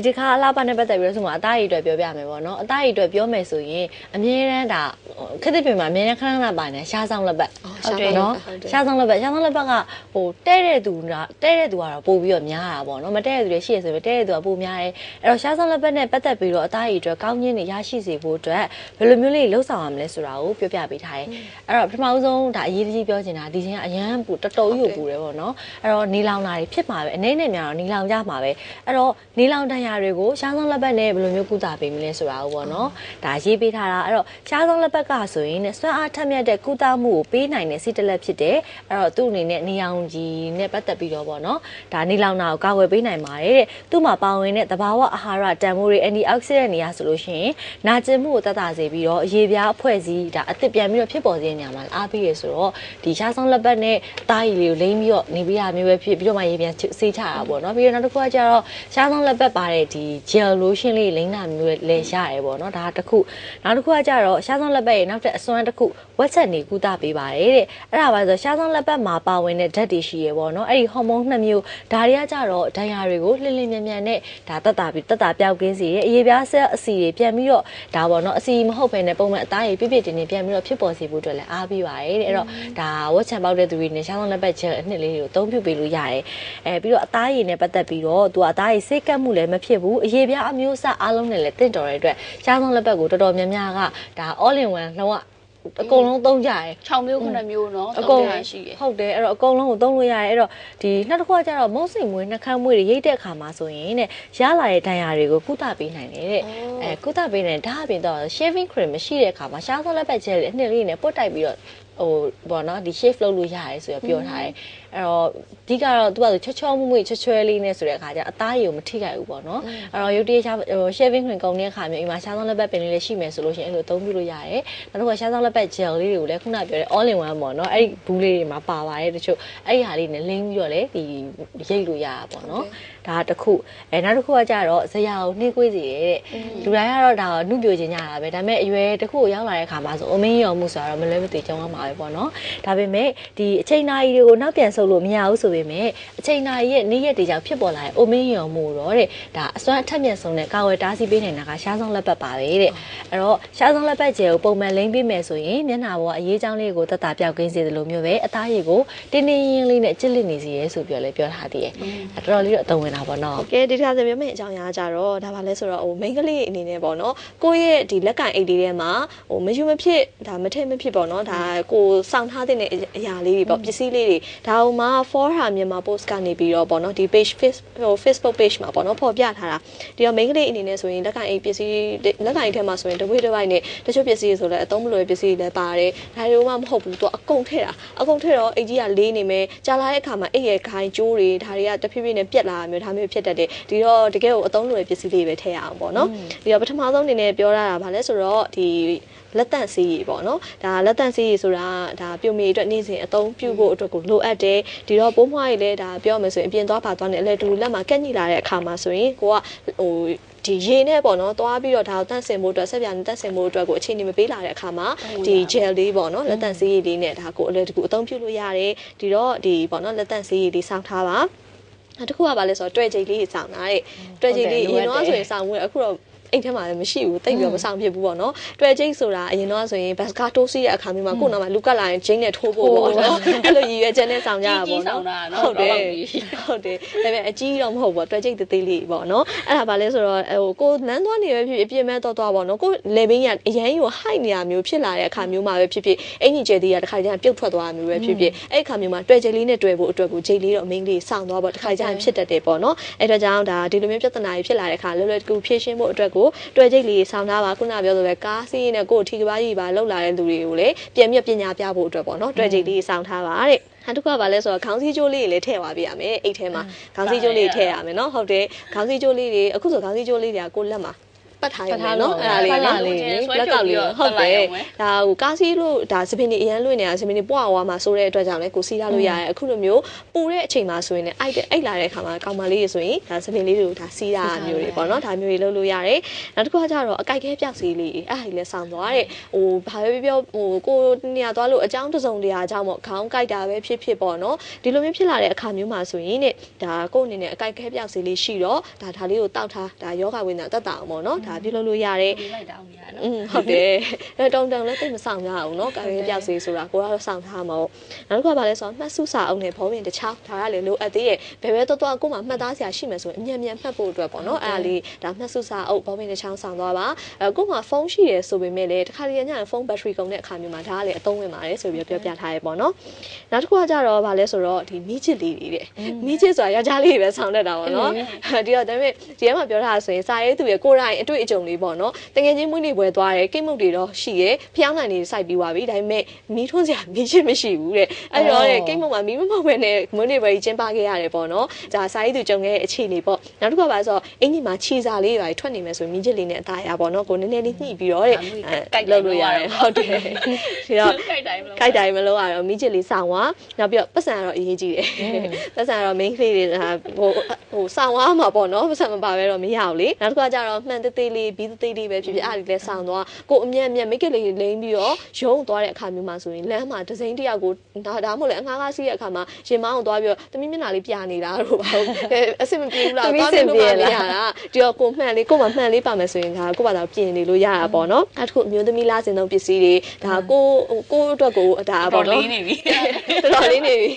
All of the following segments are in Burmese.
ဒီတစ်ခါအလားပါနဲ့ပတ်သက်ပြီးတော့ဆိုမှအသားရည်အတွက်ပြောပြမယ်ပေါ့နော်အသားရည်အတွက်ပြောမယ်ဆိုရင်အမြဲတမ်းဒါခက်တဲ့ပြင်မှာအမြဲတမ်းခဏခဏပါနေရှားဆောင်လက်ပတ်ဟုတ်တယ်နော်ဟုတ်တယ်ရှားဆောင်လက်ပတ်ရှားဆောင်လက်ပတ်ကဟိုတဲ့တဲ့သူကတဲ့တဲ့သူကတော့ပို့ပြီးတော့များတာပေါ့နော်မတဲ့တဲ့သူတွေရှိရဆိုရင်တဲ့တဲ့သူကပိုများတယ်အဲ့တော့ရှားဆောင်လက်ပတ်နဲ့ပတ်သက်ပြီးတော့အသားရည်အတွက်ကောင်းခြင်းတွေရရှိစေဖို့အတွက်ဘယ်လိုမျိုးလေးလှုပ်ဆောင်ရမလဲဆိုတာကိုပြောပြပေးထားတယ်အဲ့တော့ပထမဦးဆုံးဒါအရေးတကြီးပြောချင်တာဒီချင်းကအရန်ပူတော်တော်ကြီးကိုပူတယ်ပေါ့နော်အဲ့တော့နေလောင်တာတွေဖြစ်မှာပဲအနေနဲ့များတော့နေလောင်ကြမှာပဲအဲ့တော့နေလောင်တန်ရာတွေကိုရှားဆောင်လက်ပတ်နဲ့ဘယ်လိုမျိုးကုသပေးမလဲဆိုတာကိုပေါ့နော်ဒါရေးပေးထားတာအဲ့တော့ရှားဆောင်လက်ပတ်ကဆိုရင်စွမ်းအားထက်မြက်တဲ့ကုသမှုကိုပေးနိုင်တဲ့စိတလက်ဖြစ်တယ်အဲ့တော့သူ့အနေနဲ့နေအောင်ကြီးနဲ့ပတ်သက်ပြီးတော့ပေါ့နော်ဒါနေလောင်တာကိုကာကွယ်ပေးနိုင်ပါတယ်တဲ့သူ့မှာပါဝင်တဲ့သဘာဝအာဟာရတန်ဖိုးတွေ antioxidant တွေအားဆိုလို့ရှိရင်နာကျင်မှုကိုတတ်တာစေပြီးတော့အရေပြားအဖွဲ့အစည်းဒါအသစ်ပြန်ပြီးတော့ဖြစ်ပေါ်စေတဲ့နေရာမှာအားပေးရဆိုတော့ဒီရှားဆောင်လက်ပတ်နဲ့တားရည်လေးကိုလိမ့်ပြီးတော့နေပြရမျိုးပဲဖြစ်ပြီးတော့မှရေပြန်ဆေးချတာပေါ့နော်ပြီးတော့နောက်တစ်ခုကကျတော့ရှားဆောင်လက်ပတ်ပါတဲ့ဒီ gel lotion လေးလိမ့်တာမျိုးလည်းရတယ်ပေါ့နော်ဒါတစ်ခုနောက်တစ်ခုကကျတော့ရှားဆောင်လက်ပတ်ရဲ့နောက်ထပ်အစွမ်းတစ်ခုဝက်ချက်နေကုသပေးပါတယ်တဲ့အဲ့ဒါပါဆိုရှားဆောင်လက်ပတ်မှာပါဝင်တဲ့ဓာတ်တွေရှိရပေါ့နော်အဲ့ဒီဟော်မုန်းနှစ်မျိုးဒါတွေကကျတော့ဒဏ်ရာတွေကိုလှင်လှင်မြန်မြန်နဲ့ဒါတက်တာပြီးတက်တာပြောက်ကင်းစေတယ်အရေပြားဆက်အစီတွေပြန်ပြီးတော့ဒါပေါ့နော်အစီမဟုတ်ဘဲနဲ့ပုံမှန်အသားရည်ပြည့်ပြည့်တင်တင်ပြန်ပြီးတော့ဖြစ်ပေါ်စေဖို့အတွက်လည်းအားပေးပါတယ်တဲ့အဲ့တော့ဒါဝက်ချန်ပေါက်တဲ့သူတွေနဲ့ရှားဆောင်လက်ပတ်ချက်အနှစ်လေးတွေကိုအသုံးပြုပေးလို့ရတယ်အဲပြီးတော့အသားရည်နဲ့ပတ်သက်ပြီးတော့သူကအသားရည်စိတ်ကပ်မှုလည်းမဖြစ်ဘူးအရေပြားအမျိုးအစားအားလုံးနဲ့လည်းတင့်တော်တဲ့အတွက်ရှားဆောင်လက်ပတ်ကိုတော်တော်များများကဒါ all in one လုံးဝအကုန်လုံးသုံးကြတယ် 6မျိုး9မျိုးเนาะ အကုန် ရှိတယ် ဟုတ်တယ်အဲ့တော့အကုန်လုံးကိုသုံးလို့ရတယ်အဲ့တော့ဒီနောက်တစ်ခုကကျတော့မုတ်စိမ်မွေးနှာခမ်းမွေးတွေရိတ်တဲ့အခါမှာဆိုရင်တဲ့ရလာတဲ့ဒဏ်ရာတွေကိုကုသပေးနိုင်တယ်တဲ့အဲကုသပေးနိုင်ဒါအပြင်တော့ shaving cream မရှိတဲ့အခါမှာရှားသောလက်ပတ်ကျဲလေးအနှစ်လေးနဲ့ပုတ်တိုက်ပြီးတော့ ဟိုဘောနော်ဒီ shave လုပ်လို့ရတယ်ဆိုရပြောထားတယ်အဲ့တော့ဒီကတော့သူကချွတ်ချောမွမွေချွတ်ချွဲလေးနဲ့ဆိုတဲ့အခါကျအသားရည်ကိုမထိခိုက်ဘူးပေါ့နော်အဲ့တော့ရုပ်တရက်ရှားဟို shaving cream ကုန်တဲ့အခါမျိုးအိမ်မှာရှားသောလက်ပတ်ပင်လေးလည်းရှိမယ်ဆိုလို့ရှိရင်အဲ့လိုအသုံးပြုလို့ရတယ်နောက်တစ်ခုကရှားသောလက်ပတ် gel လေးတွေကိုလည်းခုနပြောတဲ့ all in one ပေါ့နော်အဲ့ဒီဘူးလေးတွေမှာပါပါတယ်တချို့အဲ့ဒီဟာလေးနဲ့လင်းပြီးတော့လေဒီရိတ်လို့ရတာပေါ့နော်ဒါတစ်ခုအဲနောက်တစ်ခုကကြတော့ဇရာကိုနှိမ့်ကွေးစေတယ်တဲ့လူတိုင်းကတော့ဒါနှုတ်ပြခြင်းကြတာပဲဒါပေမဲ့အရွယ်တစ်ခုကိုရောက်လာတဲ့အခါမှာဆိုအမင်းရောမှုဆိုတော့မလွဲမသွေကြုံရမှာပဲပေါ့နော်ဒါပေမဲ့ဒီအချိန်နာရီတွေကိုနောက်ပြန်ဆုပ်လို့မရဘူးဆိုပေမဲ့အချိန်နာရီရဲ့နေ့ရက်တွေကြောင့်ဖြစ်ပေါ်လာတဲ့အမင်းရောမှုတော့တဲ့ဒါအစွမ်းအထက်မြက်ဆုံးတဲ့ကာဝယ်တားဆီးပေးနိုင်တာကရှားဆောင်လက်ပတ်ပါပဲတဲ့အဲ့တော့ရှားဆောင်လက်ပတ်ကျဲကိုပုံမှန်လိမ့်ပေးမယ်ဆိုရင်မျက်နှာပေါ်ကအရေးချောင်းလေးကိုတက်တာပြောက်ကင်းစေတယ်လို့မျိုးပဲအသားရည်ကိုတင်းတင်းရင်းလေးနဲ့ကြစ်လစ်နေစီရဲဆိုပြီးတော့လည်းပြောထားသေးတယ်အဲ့တော်တော်လေးတော့အသုံးဝင်တာပေါ့နော်ကဲဒီတစ်ခါဆိုပြောမယ့်အကြောင်းအရာကြတော့ဒါပါလဲဆိုတော့ဟို main ကလေးအနေနဲ့ပေါ့နော်ကိုယ့်ရဲ့ဒီလက်ကင်အိတ်လေးထဲမှာဟိုမယူမဖြစ်ဒါမထိတ်မဖြစ်ပေါ့နော်ဒါကိုစောင့်ထားတဲ့အရာလေးတွေပေါ့ပစ္စည်းလေးတွေဒါဟိုမှာ for her မြန်မာ post ကနေပြီးတော့ပေါ့နော်ဒီ page face ဟို Facebook page မှာပေါ့နော်ဖော်ပြထားတာဒီတော့ main ကလေးအနေနဲ့ဆိုရင်လက်ကင်အိတ်ပစ္စည်းလက်ကင်အိတ်ထဲမှာဆိုရင်တပွေးတစ်ပိုင်းနဲ့တချို့ပစ္စည်းတွေဆိုလည်းအသုံးမလွယ်ပစ္စည်းတွေလည်းပါတယ်ဒါတွေမှမဟုတ်ဘူးသူကအကုန်ထည့်တာအကုန်ထည့်တော့အိတ်ကြီးကလေးနေမယ်ကြာလာတဲ့အခါမှာအိတ်ရဲ့ခိုင်ကျိုးတွေဒါတွေကတဖြည်းဖြည်းနဲ့ပြက်လာတာမျိုးဒါမျိုးဖြစ်တတ်တယ်ဒီတော့တကယ်ကိုအသုံးလွယ်ပစ္စည်းလေးပဲထည့်ရအောင်ပေါ့နော်ဒီတော့ပထမဆုံးအနေနဲ့ပြောရတာဗာလဲဆိုတော့ဒီလက်တန့်စီးရီပေါ့နော်ဒါလက်တန့်စီးရီဆိုတာဒါပြုံမီအတွက်နေ့စဉ်အသုံးပြုဖို့အတွက်ကိုလိုအပ်တယ်ဒီတော့ပိုးမွှားရီလည်းဒါပြောမယ်ဆိုရင်အပြင်သွားပါသွားနေအလဲတူလက်မှာကက်ညိလာတဲ့အခါမှာဆိုရင်ကိုကဟိုဒီရေနဲ့ပေါ့နော်သွားပြီးတော့ဒါကိုတန့်စင်ဖို့အတွက်ဆက်ပြန်တန့်စင်ဖို့အတွက်ကိုအချိန်ကြီးမပေးလာတဲ့အခါမှာဒီ gel လေးပေါ့နော်လက်တန့်စီးရီလေးနဲ့ဒါကိုအလဲတကူအသုံးပြုလို့ရတယ်ဒီတော့ဒီပေါ့နော်လက်တန့်စီးရီလေးစောင့်ထားပါ နောက်တစ်ခုကဘာလဲဆိုတော့တွေ့ကြိတ်လေးစောင့်တာတဲ့တွေ့ကြိတ်လေးအရင်တော့ဆိုရင်စောင့်ဝင်အခုတော့ အိတ်ထဲမှာလည်းမရှိဘူးတိတ်ပြီးတော့မဆောင်ဖြစ်ဘူးပေါ့နော်တွေ့ကျိတ်ဆိုတာအရင်တော့ဆိုရင်ဘတ်စကာတိုးစီးတဲ့အခါမျိုးမှာကိုယ်နာမှာလူကတ်လာရင်ဂျင်းနဲ့ထိုးဖို့ပေါ့နော်အဲ့လိုရည်ရွယ်ချက်နဲ့ဆောင်ကြတာပေါ့နော်ဟုတ်တယ်ဟုတ်တယ်ဒါပေမဲ့အကြီးတော့မဟုတ်ဘူးတွေ့ကျိတ်သေးသေးလေးပေါ့နော်အဲ့ဒါဘာလဲဆိုတော့ဟိုကိုလမ်းသွားနေပဲဖြစ်ဖြစ်အပြင်းမဲ့တော့တော့ပေါ့နော်ကိုလေဘင်းကြီးကအရန်ကြီးကိုဟိုက်နေရမျိုးဖြစ်လာတဲ့အခါမျိုးမှာပဲဖြစ်ဖြစ်အင်ကြီးကျဲသေးရတစ်ခါကျရင်ပြုတ်ထွက်သွားတာမျိုးပဲဖြစ်ဖြစ်အဲ့အခါမျိုးမှာတွေ့ကျိတ်လေးနဲ့တွေ့ဖို့အတွက်ကိုဂျိတ်လေးတော့အမင်းလေးစောင့်သွားပေါ့တစ်ခါကျရင်ဖြစ်တတ်တယ်ပေါ့နော်အဲ့တော့ကြောင့်ဒါဒီလိုမျိုးပြဿနာကြီးဖြစ်လာတဲ့အခါလွယ်လွယ်ကူဖြည့်ရှင်းဖို့အတွက်ကိုတွေ့ကျိတ်လေးဆောင်းထားပါခုနပြောဆိုပဲကားစီးနဲ့ကိုယ်ထီကပါးကြီးပါလောက်လာတဲ့လူတွေကိုလည်းပြန်ပြပညာပြဖို့အတွက်ပေါ့နော်တွေ့ကျိတ်လေးဆောင်းထားပါတဲ့နောက်တစ်ခုကဘာလဲဆိုတော့ခေါင်းစည်းကြိုးလေးတွေလည်းထည့်သွားပြရမယ်အိတ်ထဲမှာခေါင်းစည်းကြိုးလေးထည့်ရမယ်နော်ဟုတ်တယ်ခေါင်းစည်းကြိုးလေးတွေအခုဆိုခေါင်းစည်းကြိုးလေးတွေကကိုလက်မှာ ပတ်ထားရမယ်နော်အဲ့ဒါလေးပတ်နော်လာလေးလေလက်ကောက်လေးဟုတ်တယ်ဒါဟိုကားစီးလို့ဒါစပင်းတွေအရန်လွင့်နေတာစပင်းတွေပွားဝါမှာဆိုတဲ့အတွက်ကြောင့်လည်းကိုစီးထားလို့ရတယ်အခုလိုမျိုးပူတဲ့အချိန်မှာဆိုရင်လည်းအိုက်တဲ့အိတ်လာတဲ့အခါမှာကောင်မလေးတွေဆိုရင်ဒါစပင်းလေးတွေကိုဒါစီးတာမျိုးတွေပေါ့နော်ဒါမျိုးတွေလုပ်လို့ရတယ်နောက်တစ်ခုကကျတော့အကြိုက်ခဲပြောက်စီးလေးအဲ့ဒါကြီးလည်းဆောင်းသွားတဲ့ဟိုဘာပဲပြောဟိုကိုနေရာသွားလို့အကြောင်းတစ်စုံတရာအကြောင်းပေါ့ခေါင်းကြိုက်တာပဲဖြစ်ဖြစ်ပေါ့နော်ဒီလိုမျိုးဖြစ်လာတဲ့အခါမျိုးမှာဆိုရင်ねဒါကိုယ့်အနေနဲ့အကြိုက်ခဲပြောက်စီးလေးရှိတော့ဒါဒါလေးကိုတောက်ထားဒါယောဂဝိညာဉ်တက်တာအောင်ပေါ့နော်ဒါပြုလုပ်လို့ရတယ် ဒီလိုက်တောင်းနေရနော် อืมဟုတ်တယ်အဲတုံတုံလည်းသိမဆောင်ရအောင်เนาะကာရီပြောက်စီဆိုတာကိုကတော့ဆောင်ထားမှာပေါ့နောက်တစ်ခါပါလဲဆိုတော့မှတ်စုစာအုပ်နဲ့ဘောပင်တစ်ချောင်းဒါကလည်းလိုအပ်သေးရဲ့ဘယ်ပဲတော့တော့ကိုမှမှတ်သားစရာရှိမယ်ဆိုရင်အမြန်မြန်မှတ်ဖို့အတွက်ပေါ့เนาะအဲ့ဒါလေးဒါမှတ်စုစာအုပ်ဘောပင်တစ်ချောင်းဆောင်သွားပါအဲကိုမှဖုန်းရှိတယ်ဆိုပေမဲ့လည်းတစ်ခါတည်းညဖုန်းဘက်ထရီကုန်တဲ့အခါမျိုးမှာဒါကလည်းအသုံးဝင်ပါတယ်ဆိုပြီးပြောပြထားရဲပေါ့เนาะနောက်တစ်ခုကကြတော့ဗာလဲဆိုတော့ဒီမိချစ်လေးတွေတဲ့မိချစ်ဆိုတာယောက်ျားလေးတွေပဲဆောင်တတ်တာပေါ့เนาะဒီတော့ဒါပေမဲ့ဒီထဲမှာပြောထားတာဆိုရင်စာရေးသူရဲ့ကိုယ်တိုင်အတွေ့ တွေ့အကြုံလေးပေါ့နော်တကယ်ချင်းမွေးနေပွဲသွားတယ်ကိတ်မုတ်တွေတော့ရှိရဲဖျောင်းနိုင်တွေစိုက်ပြီးပါပြီဒါပေမဲ့မီးထွန်းစရာမီးချင်းမရှိဘူးတဲ့အဲ့တော့ကိတ်မုတ်မှာမီးမမောက်ပဲနဲ့မွေးနေပွဲကြီးကျင်းပခဲ့ရတယ်ပေါ့နော်ဒါစာရေးသူကြုံခဲ့တဲ့အခြေအနေပေါ့နောက်တစ်ခါပါဆိုတော့အင်ကြီးမှာခြေစာလေးတွေထွက်နေမယ်ဆိုရင်မီးချစ်လေးနဲ့အသားရပေါ့နော်ကိုနည်းနည်းလေးညှိပြီးတော့တဲ့ကိုက်လောက်လို့ရတယ်ဟုတ်တယ်ဒါတော့ကိုက်တိုင်းမလို့ကိုက်တိုင်းမလို့ရတော့မီးချစ်လေးဆောင်ွားနောက်ပြီးတော့ပတ်စံကတော့အရေးကြီးတယ်ပတ်စံကတော့ main ကလေးတွေဟိုဟိုဆောင်ွားမှာပေါ့နော်ပတ်စံမပါပဲတော့မရဘူးလေနောက်တစ်ခါကျတော့မှန်သေးသေးလေးဘီးသေးသေးလေးပဲဖြစ်ဖြစ်အားလေးလဲဆောင်သွားကိုအမြတ်အမြတ်မိတ်ကလေးလိမ့်ပြီးတော့ရုံးသွားတဲ့အခါမျိုးမှာဆိုရင်လမ်းမှာဒဇိန်တယောက်ကိုဒါဒါမှမဟုတ်လေအငှားကားစီးတဲ့အခါမှာရင်မောင်းကိုသွားပြီးတော့တမီးမျက်နှာလေးပြနေတာတို့ပါဟုတ်အဆင်မပြေဘူးလားသွားလို့မရတာဒီတော့ကိုမှန်လေးကိုမှမှန်လေးပါမယ်ဆိုရင်ဒါကိုပါတော့ပြင်နေလို့ရတာပေါ့နော်အဲ့တခုအမျိုးသမီးလားစင်သုံးပစ္စည်းတွေဒါကိုကိုအတွက်ကိုဒါပေါ်ပေါ့နော်လေးနေပြီတော်တော်လေးနေပြီ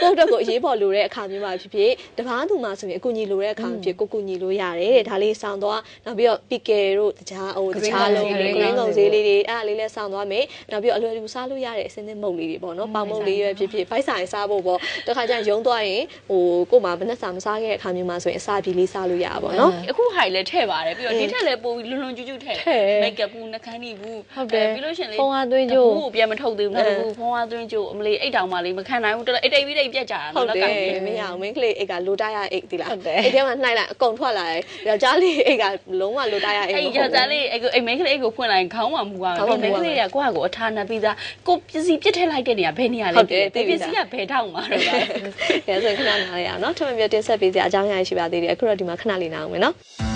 ကိုယ့်အတွက်ကိုအရေးပေါ်လိုတဲ့အခါမျိုးမှာဖြစ်ဖြစ်တပားသူမှာဆိုရင်အကူညီလိုတဲ့အခါမှာဖြစ်ကိုကူညီလို့ရတယ်တဲ့ဒါလေးစောင်းသွားနောက်ပြီးတော့ပီကယ်တို့တခြားဟိုတခြားလုံးလေး green ကုန်ဈေးလေးတွေအဲ့ဒါလေးလည်းစောင်းသွားမယ်နောက်ပြီးတော့အလွယ်တကူစားလို့ရတဲ့အစင်းသင်းမုတ်လေးတွေပေါ့နော်ပေါင်မုတ်လေးရွယ်ဖြစ်ဖြစ်ဖိုက်ဆိုင်စားဖို့ပေါ့တခါကျရင်ရုံသွားရင်ဟိုကို့မှာဘယ်နဲ့စာမစားခဲ့တဲ့အခါမျိုးမှာဆိုရင်အစာပြေလေးစားလို့ရတာပေါ့နော်အခုဟိုင်လည်းထည့်ပါတယ်ပြီးတော့ဒီထက်လည်းပိုပြီးလွန်လွန်ကျူးကျူးထည့်ထည့်မိတ်ကပ်ဘူးနှခမ်းနီဘူးဟုတ်တယ်ပြီးလို့ရှရင်လေဖုန်းအားသွင်းကြိုးဘူးပြန်မထုတ်သေးဘူးနော်ဘူးဖုန်းအားသွင်းကြိုးအမလေးအိတ်တောင်မှလေးမခံနိုင်ဘူးတော်တော်အိတ်တိတ်ပြီးတိတ်ပြက်ကြတာဟုတ်နော်တလက်ကယ်င်မရအောင်မင်းကလေးအိတ်ကလိုတိုက်ရအိတ်ဒီလားဟုတ်တယ်အိတ်ထဲမှာနှိုက်လိုက်အကုန်ထွက်လာတယ်ယောက်ျားလေးအိတ်ကလုံးဝလိုတိုက်ရအဲ့အဲ့ယောက်ျားလေးအဲ့ကိုအဲ့မိန်းကလေးကိုဖွင့်လိုက်ခေါင်းမှမူပါဘူးမိန်းကလေးကကိုယ့်ဟာကိုအထာနာပြီးသားကိုပစ္စည်းပြစ်ထည့်လိုက်တဲ့နေရာဘယ်နေရာလဲဒီပစ္စည်းကဘယ်ထောက်မှာတော့လဲဆိုခဏနားလေးရအောင်နော်ထမင်းပြတင်ဆက်ပေးစရာအကြောင်းအရာရှိပါသေးတယ်အခုတော့ဒီမှာခဏလေးနားအောင်မယ်နော်